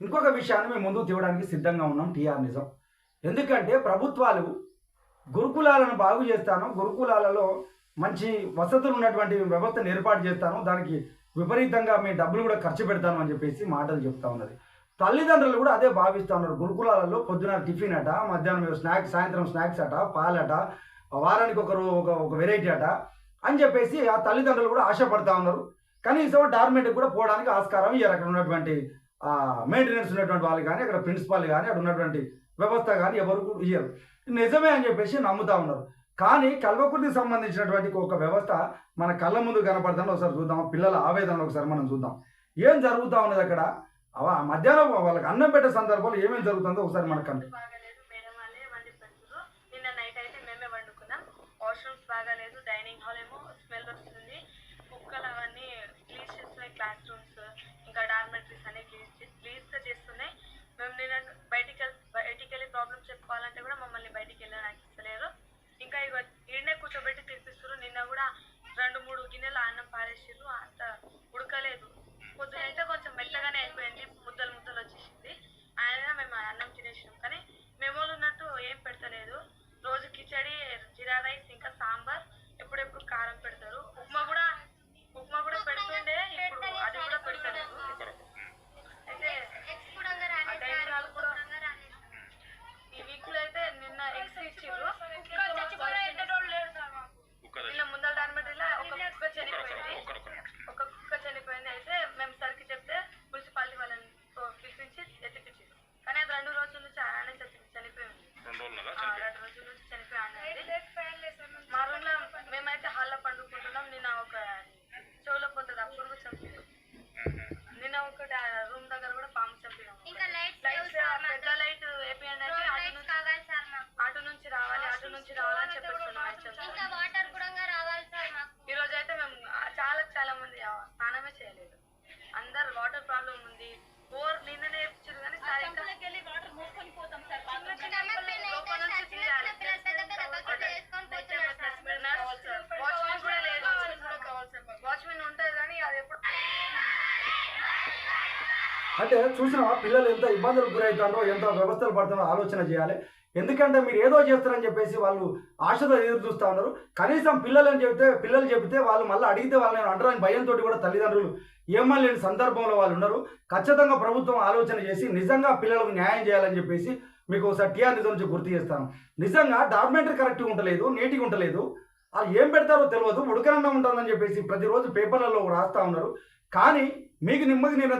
ఇంకొక విషయాన్ని మేము ముందుకు తీయడానికి సిద్ధంగా ఉన్నాం టీఆర్ నిజం. ఎందుకంటే ప్రభుత్వాలు గురుకులాలను బాగు చేస్తాను గురుకులాలలో మంచి వసతులు ఉన్నటువంటి వ్యవస్థను ఏర్పాటు చేస్తాను దానికి విపరీతంగా మీ డబ్బులు కూడా ఖర్చు పెడతాను అని చెప్పేసి మాటలు చెప్తా ఉన్నది. తల్లిదండ్రులు కూడా అదే భావిస్తూ ఉన్నారు గురుకులాలలో పొద్దున టిఫిన్ అట మధ్యాహ్నం స్నాక్స్ సాయంత్రం స్నాక్స్ అట పాలట వారానికి ఒకరు ఒక ఒక వెరైటీ అట అని చెప్పేసి ఆ తల్లిదండ్రులు కూడా ఆశపడతా ఉన్నారు. కనీసం డార్మెంట్కి కూడా పోవడానికి ఆస్కారం ఇయ్యారు అక్కడ ఉన్నటువంటి మెయింటెనెన్స్ ఉన్నటువంటి వాళ్ళు కానీ అక్కడ ప్రిన్సిపాల్ కానీ అక్కడ ఉన్నటువంటి వ్యవస్థ కానీ ఎవరు ఇయ్యరు. నిజమే అని చెప్పేసి నమ్ముతా ఉన్నారు. కానీ కల్వకుర్తికి సంబంధించినటువంటి ఒక వ్యవస్థ మన కళ్ళ ముందు కనపడుతుందో ఒకసారి చూద్దాం. పిల్లల ఆవేదన ఒకసారి మనం చూద్దాం. ఏం జరుగుతూ ఉన్నది అక్కడ? మధ్యాహ్నం వాళ్ళకి అన్నం పెట్టే సందర్భంలో ఏమేమి జరుగుతుందో ఒకసారి మనకు కనిపి బాగాలేదు డైనింగ్ హాల్ ఏమో స్మెల్ వస్తుంది. Oscar, Oscar, Oscar, Oscar. Problem ఉంది. బోర్ నిన్ననే ఇచ్చారు కానీ సార్ ఇంకా లోపల నుంచి తీయాలి. వాచ్మెన్ కూడా లేదు. వాచ్మెన్ ఉంటుంది కానీ అది ఎప్పుడు అంటే చూసినావా? పిల్లలు ఎంత ఇబ్బందులకు గురవుతారో ఎంత వ్యవస్థలు పడుతున్నారో ఆలోచన చేయాలి. ఎందుకంటే మీరు ఏదో చేస్తారని చెప్పేసి వాళ్ళు ఆశతో ఎదురు చూస్తూ ఉన్నారు. కనీసం పిల్లలని చెబితే పిల్లలు చెబితే వాళ్ళు మళ్ళీ అడిగితే వాళ్ళని అంటారని భయంతో కూడా తల్లిదండ్రులు ఏమని లేని సందర్భంలో వాళ్ళు ఉన్నారు. ఖచ్చితంగా ప్రభుత్వం ఆలోచన చేసి నిజంగా పిల్లలకు న్యాయం చేయాలని చెప్పేసి మీకు ఒకసారి టీఆర్ నిజం నుంచి గుర్తు చేస్తాను. నిజంగా డాక్యుమెంటరీ కరెక్ట్గా ఉండలేదు నీట్గా ఉండలేదు. అది ఏం పెడతారో తెలియదు ఉడకనన్నా ఉంటుందని చెప్పేసి ప్రతిరోజు పేపర్లలో రాస్తా ఉన్నారు. కానీ మీకు నిమ్మకి నేను